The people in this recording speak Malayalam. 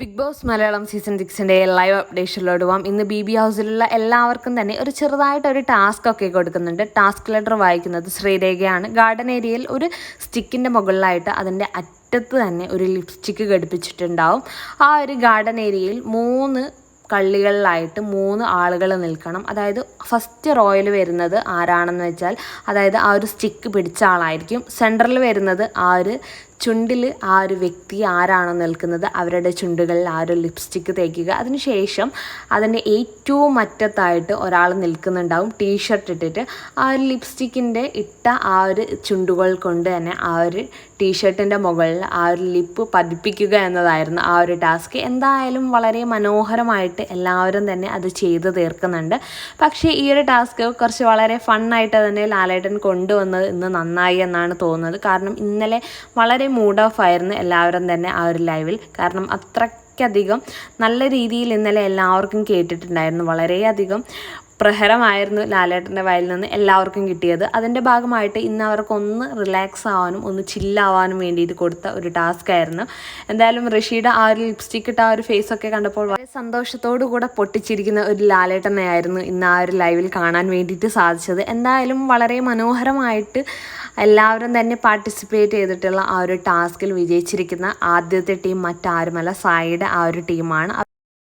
ബിഗ് ബോസ് മലയാളം സീസൺ സിക്സിന്റെ ലൈവ് അപ്ഡേഷനിലോട്ട് പോകാം ഇന്ന് ബി ബി ഹൗസിലുള്ള എല്ലാവർക്കും തന്നെ ഒരു ചെറുതായിട്ട് ഒരു ടാസ്ക് ഒക്കെ കൊടുക്കുന്നുണ്ട്. ടാസ്ക് ലെറ്റർ വായിക്കുന്നത് ശ്രീരേഖയാണ്. ഗാർഡൻ ഏരിയയിൽ ഒരു സ്റ്റിക്കിന്റെ മുകളിലായിട്ട് അതിന്റെ അറ്റത്ത് തന്നെ ഒരു ലിപ്സ്റ്റിക്ക് ഘടിപ്പിച്ചിട്ടുണ്ടാവും. ആ ഒരു ഗാർഡൻ ഏരിയയിൽ മൂന്ന് കള്ളികളിലായിട്ട് മൂന്ന് ആളുകൾ നിൽക്കണം. അതായത് ഫസ്റ്റ് റോയിൽ വരുന്നത് ആരാണെന്ന് വെച്ചാൽ അതായത് ആ ഒരു സ്റ്റിക്ക് പിടിച്ച ആളായിരിക്കും. സെന്ററിൽ വരുന്നത് ആ ഒരു ചുണ്ടിൽ ആ ഒരു വ്യക്തി ആരാണോ നിൽക്കുന്നത് അവരുടെ ചുണ്ടുകളിൽ ആ ഒരു ലിപ്സ്റ്റിക്ക് തേക്കുക. അതിനുശേഷം അതിന്റെ ഏറ്റവും അറ്റത്തായിട്ട് ഒരാൾ നിൽക്കുന്നുണ്ടാവും ടീഷർട്ട് ഇട്ടിട്ട്. ആ ഒരു ലിപ്സ്റ്റിക്കിന്റെ ഇട്ട ആ ഒരു ചുണ്ടുകൾ കൊണ്ട് തന്നെ ആ ഒരു ടീഷർട്ടിന്റെ മുകളിൽ ആ ഒരു ലിപ്പ് പതിപ്പിക്കുക എന്നതായിരുന്നു ആ ഒരു ടാസ്ക് എന്തായാലും വളരെ മനോഹരമായിട്ട് എല്ലാവരും തന്നെ അത് ചെയ്ത് തീർക്കുന്നുണ്ട്. പക്ഷേ ഈ ഒരു ടാസ്ക് കുറച്ച് വളരെ ഫണ്ണായിട്ട് തന്നെ ലാലേട്ടൻ കൊണ്ടുവന്നത് ഇന്ന് നന്നായി എന്നാണ് തോന്നുന്നത്. കാരണം ഇന്നലെ വളരെ മൂഡ് ഓഫ് ആയിരുന്നു എല്ലാവരും തന്നെ ആ ഒരു ലൈവിൽ. കാരണം അത്രയ്ക്കധികം നല്ല രീതിയിൽ ഇന്നലെ എല്ലാവർക്കും കേട്ടിട്ടുണ്ടായിരുന്നു. വളരെയധികം പ്രഹരമായിരുന്നു ലാലേട്ടന്റെ വായിൽ നിന്ന് എല്ലാവർക്കും കിട്ടിയത്. അതിന്റെ ഭാഗമായിട്ട് ഇന്ന് അവർക്കൊന്ന് റിലാക്സ് ആവാനും ഒന്ന് ചില്ലാവാനും വേണ്ടിയിട്ട് കൊടുത്ത ഒരു ടാസ്ക് ആയിരുന്നു. എന്തായാലും ഋഷിയുടെ ആ ഒരു ലിപ്സ്റ്റിക് ഇട്ട ആ ഒരു ഫേസ് ഒക്കെ കണ്ടപ്പോൾ വളരെ സന്തോഷത്തോടു കൂടെ പൊട്ടിച്ചിരിക്കുന്ന ഒരു ലാലേട്ടനെയായിരുന്നു ഇന്ന് ആ ഒരു ലൈവിൽ കാണാൻ വേണ്ടിയിട്ട് സാധിച്ചത്. എന്തായാലും വളരെ മനോഹരമായിട്ട് എല്ലാവരും തന്നെ പാർട്ടിസിപ്പേറ്റ് ചെയ്തിട്ടുള്ള ആ ഒരു ടാസ്കിൽ വിജയിച്ചിരിക്കുന്ന ആദ്യത്തെ ടീം മറ്റാരുമല്ല സായിയുടെ ആ ഒരു ടീമാണ്